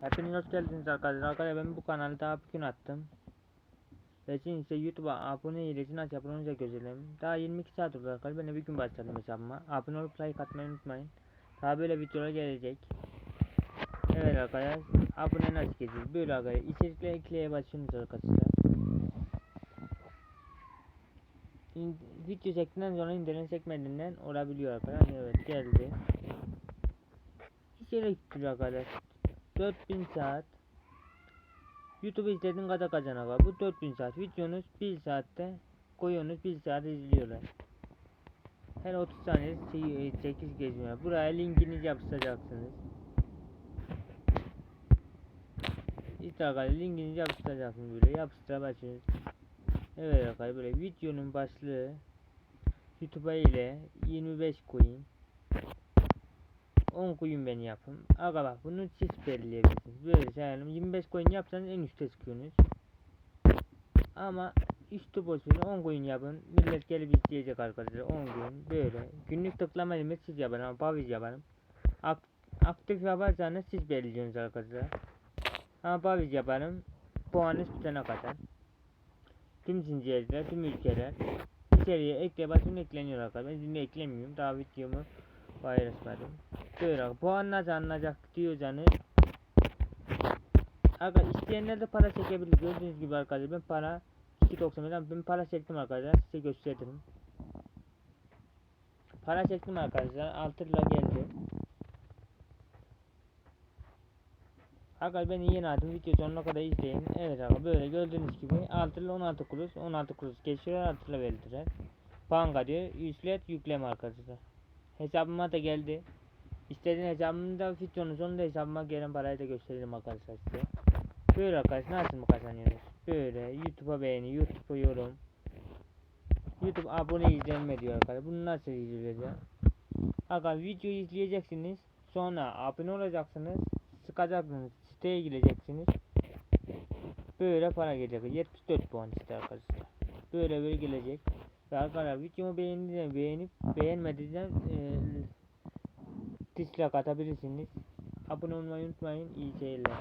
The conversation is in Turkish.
Hepiniz hoş geldiniz arkadaşlar. Arkadaşlar ben bu kanalı daha bir gün attım. Şimdi ise YouTube'a abone ile aç abone olunca gözelim. Daha 22 saat oldu arkadaşlar. Ben de bir gün başladım hesabıma. Abone olup like atmayı unutmayın. Daha böyle videolar gelecek. Evet arkadaşlar. Abone nasıl geçeceğiz? Böyle arkadaşlar. İçerikle ekleye başlıyoruz arkadaşlar. Video çektiğinden sonra internet çekmediğinden olabiliyor arkadaşlar. Evet geldi. İçerik türü arkadaşlar. 4000 saat YouTube izlediğin kadar kazana var. Bu 4000 saat. Videonuz 1 saatte koyuyorsunuz 1 saat izliyorlar. Her 30 saniye 8 gezmiyor. Buraya linkini yapıştıracaksınız. İşte arkadaşlar linkini yapıştıracaksınız böyle. Yapıştıra başlıyorsunuz. Evet arkadaşlar böyle videonun başlığı YouTube'a ile 25 coin 10 coin ben yapın. Aga bak bunu siz belirleyebilirsiniz. Böyle sayalım. 25 coin yapsanız en üstte çıkıyorsunuz. Ama üstü boşuna 10 coin yapın. Millet gelip izleyecek arkadaşlar. 10 coin böyle. Günlük tıklama limit siz yapın ama paviz yaparım. Ak aktif yaparsanız siz belirliyorsunuz arkadaşlar. Ama paviz yaparım. Puanınız bitene kadar. Tüm zincirler, tüm ülkeler. İçeriye ekle basın ekleniyor arkadaşlar. Ben şimdi eklemiyorum. Daha videomu paylaşmadım. Böyle puan nasıl alınacak diyorsanız Aga isteyenler de para çekebilir. Gördüğünüz gibi arkadaşlar ben para 2.90 ben para çektim arkadaşlar size gösteririm. Para çektim arkadaşlar 6 lira geldi. Arkadaşlar beni yeni aldım video sonuna kadar izleyin. Evet arkadaşlar böyle gördüğünüz gibi 6 lira 16 kuruş 16 kuruş geçiyor 6 lira verdiler. Banka diyor ücret yükleme arkadaşlar. Hesabıma da geldi. İstediğin hesabımda videonun sonunda hesabıma gelen parayı da gösterelim arkadaşlar size. Böyle arkadaşlar nasıl mı kazanıyoruz? Böyle YouTube'a beğeni, YouTube'a yorum. YouTube abone izlenme diyor arkadaşlar. Bunu nasıl izleyeceğiz ya? Arkadaşlar videoyu izleyeceksiniz. Sonra abone olacaksınız. Sıkacaksınız. Siteye gireceksiniz. Böyle para gelecek. 74 puan işte arkadaşlar. Böyle böyle gelecek. Ve arkadaşlar videomu beğendiğinizden beğenip beğenmediğinizden eee dislike atabilirsiniz. Abone olmayı unutmayın. İyi seyirler.